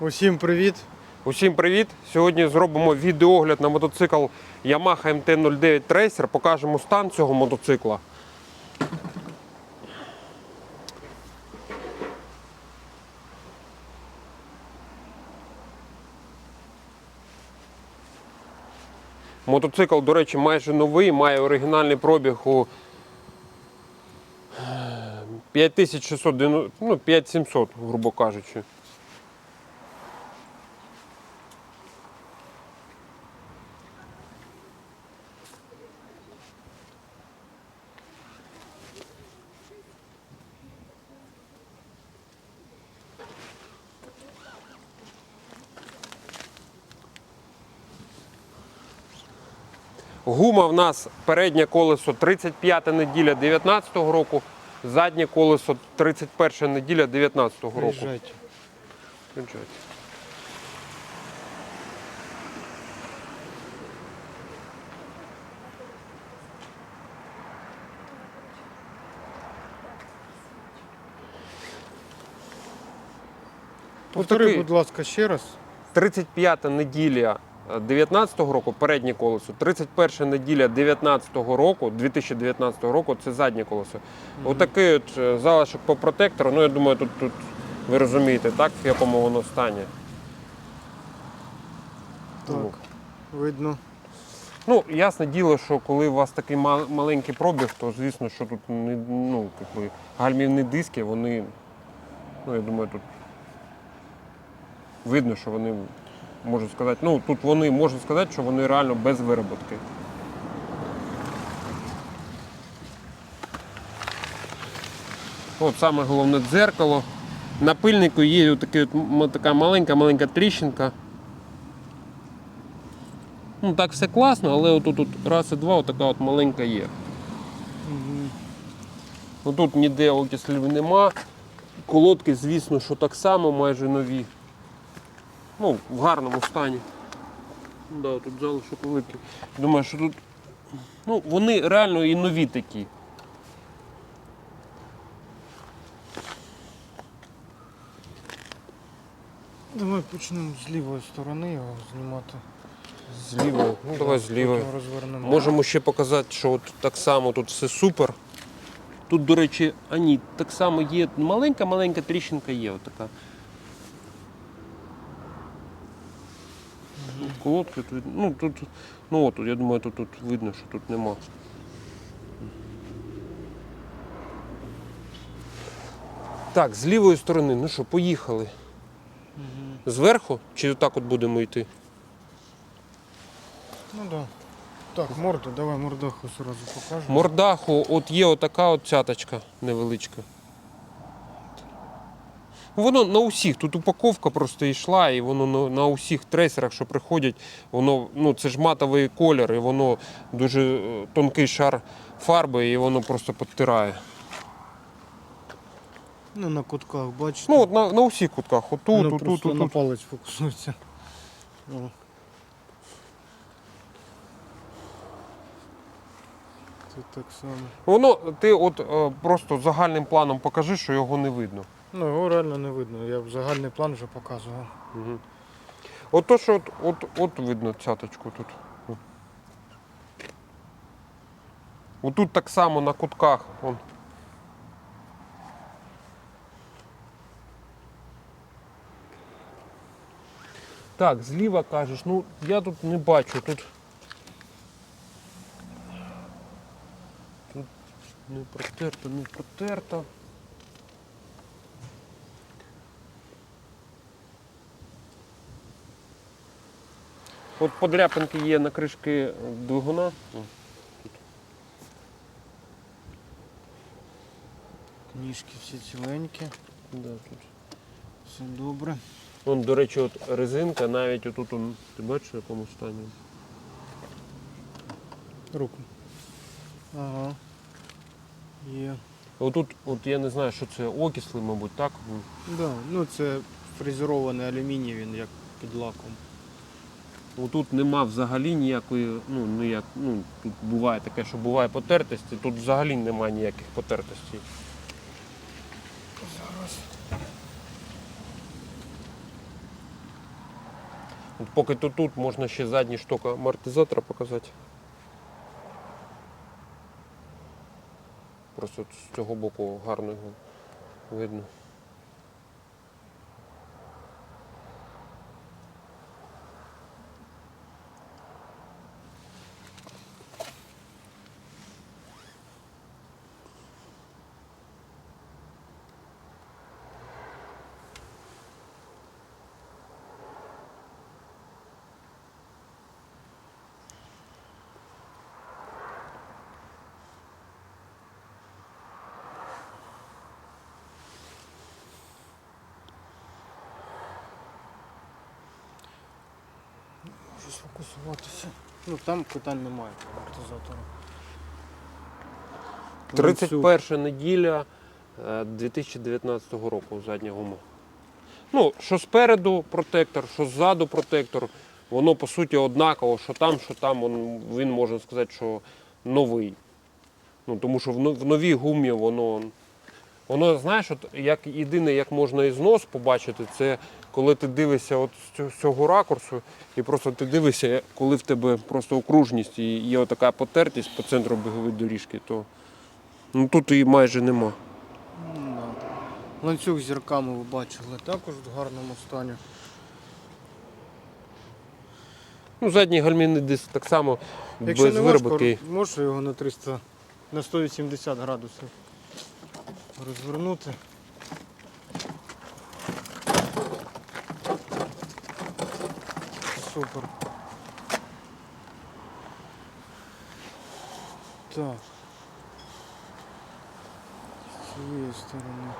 Усім привіт! Усім привіт! Сьогодні зробимо відеогляд на мотоцикл Yamaha MT-09 Tracer. Покажемо стан цього мотоцикла. Мотоцикл, до речі, майже новий, має оригінальний пробіг у е, 5600, ну 5700, грубо кажучи. Гума в нас переднє колесо 35 неділя 19 року, заднє колесо 31 неділя 19 року. Приїжджайте. Приїжджайте. Повтори, будь ласка, ще раз. 35 неділя 19 року, переднє колесо, 31 неділя 19 року, 2019 року це заднє колесо. Отакий от е, залишок по протектору. Ну, я думаю, тут, тут ви розумієте, так, в якому воно стані. Так, Ну. видно. Ну, ясне діло, що коли у вас такий маленький пробіг, то звісно, що тут не, ну, якби, гальмівні диски, вони, ну, я думаю, тут видно, що вони, можу сказати, ну, тут вони, можна сказати, що вони реально без вироботки. От саме головне дзеркало. На пильнику є отаке от така маленька-маленька тріщинка. Ну так все класно, але отут от раз і два отака от маленька є. Ну тут ніде окислів нема. Колодки, звісно, що так само майже нові. Ну, в гарному стані. Да, тут залишок великий. Думаю, що тут. Ну, вони реально і нові такі. Давай почнемо з лівої сторони його знімати. З лівої. Ну давай з лівої. Можемо ще показати, що от так само тут все супер. Тут, до речі, а ні, так само є маленька-маленька тріщинка є отака. Тут колодки, тут, ну тут, ну от, я думаю, тут, тут видно, що тут нема. Так, з лівої сторони, ну що, поїхали. Мгм. Зверху чи отак от будемо йти? Ну так. Да. Так, морду, давай мордаху одразу покажемо. Мордаху, от є отака от цяточка невеличка. Ну, Воно на усіх, тут упаковка просто йшла, і воно на, на усіх трейсерах, що приходять, воно, ну це ж матовий колір, і воно дуже е, тонкий шар фарби, і воно просто підтирає. Ну, на кутках, бачите. Ну, от на, на усіх кутках, отут, отут, просто отут. на палець фокусується. О. Тут так само. Воно, ти от е, просто загальним планом покажи, що його не видно. Ну, його реально не видно. Я в загальний план вже показував. Угу. От то, що от, от, от видно цяточку тут. Отут так само на кутках. Вон. Так, зліва кажеш, ну я тут не бачу, тут. Тут не протерто, не протерто. От подряпинки є на кришки двигуна. Книжки всі ціленькі, Да, тут. все добре. Вон, до речі, от резинка, навіть отут, он, ти бачиш, в якому стані. Руку. Ага. Є. Отут, от я не знаю, що це окисли, мабуть, так? Да, ну це фрезерований алюміній, він як під лаком. Отут нема взагалі ніякої, ну, ніяк, ну, тут буває таке, що буває потертості, тут взагалі немає ніяких потертостей. Зараз. От поки то тут можна ще задній шток амортизатора показати. Просто з цього боку гарно його видно. Можу сфокусуватися. Ну там питань немає по амортизатору. Ланцюг. 31 неділя е, 2019 року задня гума. Ну, що спереду протектор, що ззаду протектор, воно по суті однаково, що там, що там, він, він можна сказати, що новий. Ну, тому що в новій гумі воно. Воно, знаєш, от як єдине, як можна і знос побачити, це коли ти дивишся от з цього- ракурсу, і просто ти дивишся, коли в тебе просто окружність і є така потертість по центру бігової доріжки, то ну, тут її майже нема. Ну. Ланцюг з зірками ви бачили також в гарному стані. Ну, задній гальмівний диск так само Якщо без не важко, вироботки. можу його на 300, на 180 градусів розвернути. Супер. Так. З цієї сторони.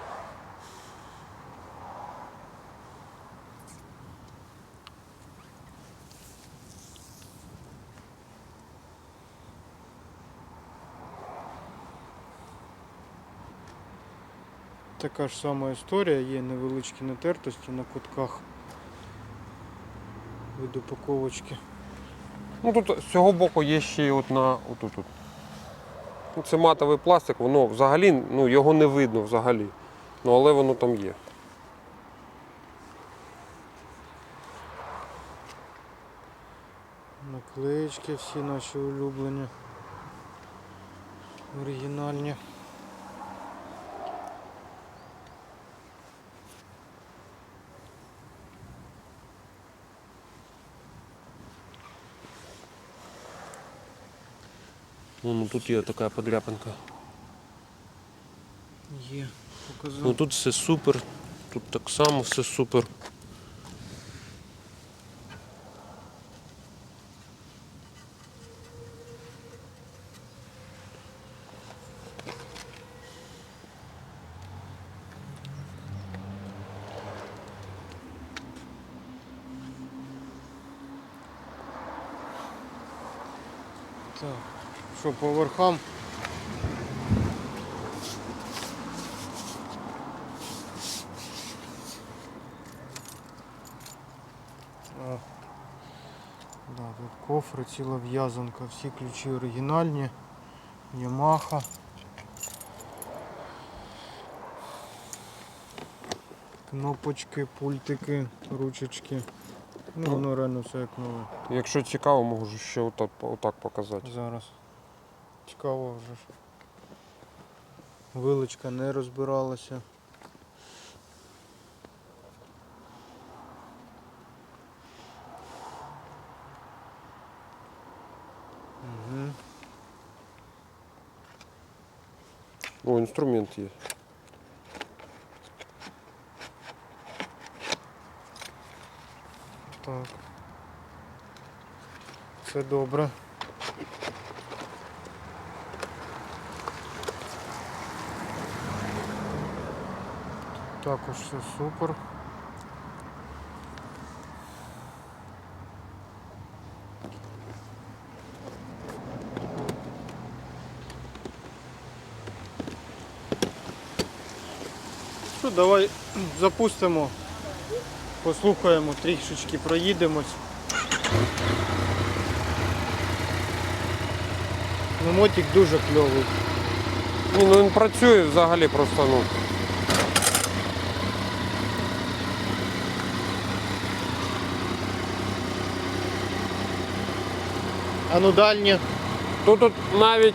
Така ж сама історія, є невеличкі натертості на кутках від упаковочки. Ну тут з цього боку є ще й от на отут. -от. Ну, це матовий пластик, воно взагалі, ну його не видно взагалі. Ну але воно там є. Наклеєчки всі наші улюблені. Оригінальні. Ну, тут є така подряпинка. Є, показав. Ну тут все супер, тут так само все супер. Так. Що по верхам? Да, тут кофри, ціла в'язанка, всі ключі оригінальні. Ямаха. Кнопочки, пультики, ручечки. Ну, воно реально все як нове. Якщо цікаво, можу ще отак, отак показати. Зараз. Цікаво вже ж. Вилочка не розбиралася. Угу. О, інструмент є. Так. Це добре. Також все супер. Що, давай запустимо, послухаємо, трішечки проїдемось. Ну, мотик дуже кльовий. Ну він працює взагалі просто, ну. А ну дальні. Тут от навіть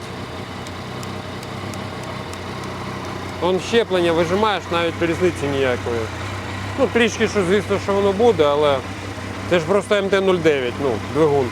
он щеплення вижимаєш, навіть різниці ніякої. Ну, трішки, що звісно, що воно буде, але це ж просто МТ-09, ну, двигун.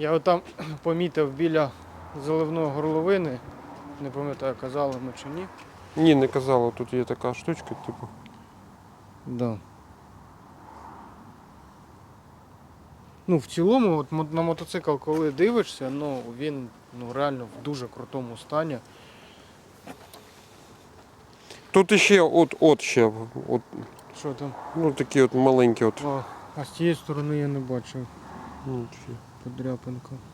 Я отам помітив біля заливної горловини. Не пам'ятаю, казали ми чи ні. Ні, не казало, тут є така штучка, типу. Да. Ну, в цілому, от на мотоцикл, коли дивишся, ну він ну, реально в дуже крутому стані. Тут іще от, от ще, от, Що там? ну такі от маленькі от. О, а з цієї сторони я не бачив Ну, ще. подряпинку.